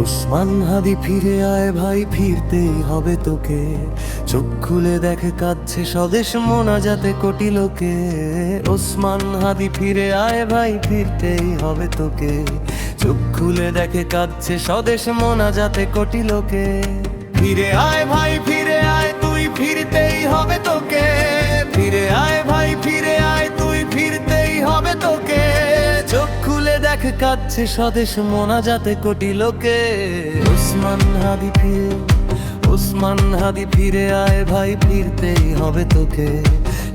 ওসমান হাদি ফিরে আয় ভাই, ফিরতেই হবে তোকে। চোখ খুলে দেখে কাঁদছে স্বদেশ মোনা যাতে কোটি লোকে। ওসমান হাদি ফিরে আয় ভাই, ফিরতেই হবে তোকে। চোখ খুলে দেখে কাঁদছে স্বদেশ মোনা যাতে কোটি লোকে। ফিরে আয় ভাই, ফিরে কাচ্ছে স্বদেশ মোনা যাতে কোটি লোকে। ওসমান হাদি ফিরে, ওসমান হাদি ফিরে আয় ভাই, ফিরতেই হবে তোকে।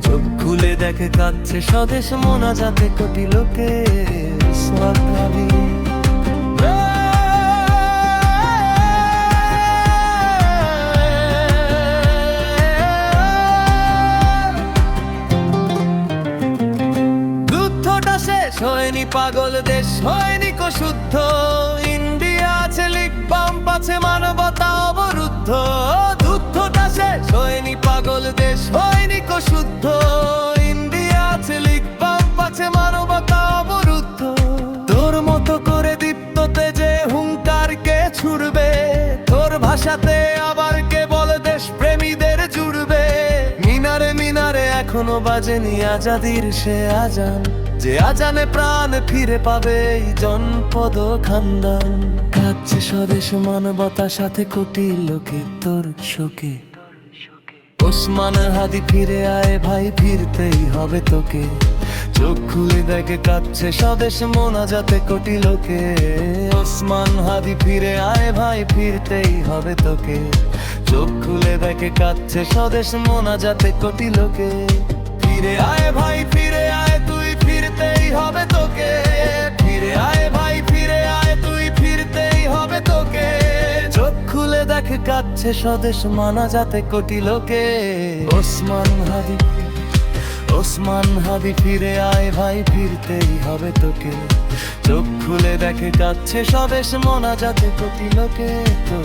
চোখ খুলে দেখে কাচ্ছে স্বদেশ মোনা যাতে কোটি লোকে। ওসমান হাদি হয়নি পাগল দেশ হয়নি শুদ্ধ। ইন্ডিয়া আছে লিগ বাম্প, আছে মানবতা অবরুদ্ধ। যুদ্ধটা শেষ হয়নি পাগল দেশ, হয়নি ইন্ডিয়া আছে লিগ বাম্প, আছে মানবতা অবরুদ্ধ। তোর মতো করে দীপ্ত তেজে হুঙ্কারকে ছুড়বে, তোর ভাষাতে আবার এখনও বাজেনি আজাদির সে আজান। যে আজানে প্রাণ ফিরে পাবে এই জনপদ খান্দান। কাচ্ছে স্বদেশ মানবতা, সাথে কোটি লোকে তোর শোকে। ওসমান হাদি ফিরে আয় ভাই, ফিরতেই হবে তোকে। চোখ খুলে দেখে কাচ্ছে স্বদেশ, মোনা যাতে কোটি লোকে। ওসমান হাদি ফিরে আয় ভাই, ফিরতেই হবে তোকে। চোখ খুলে দেখে কাচ্ছে স্বদেশ, মোনা যাতে কোটি লোকে। ফিরে আয় ভাই, ফিরে আয় তুই, ফিরতেই হবে তোকে। ফিরে আয় ভাই, ফিরে আয় তুই, ফিরতেই হবে তোকে। চোখ খুলে দেখে কাচ্ছে স্বদেশ, মানা যাতে কোটি লোকে। ওসমান হাদি ওসমান হাদি ফিরে আয় ভাই, ফিরতেই হবে তোকে। চোখ খুলে দেখে কাচ্ছে সবেশ মনা যাতে প্রতি লোকে তো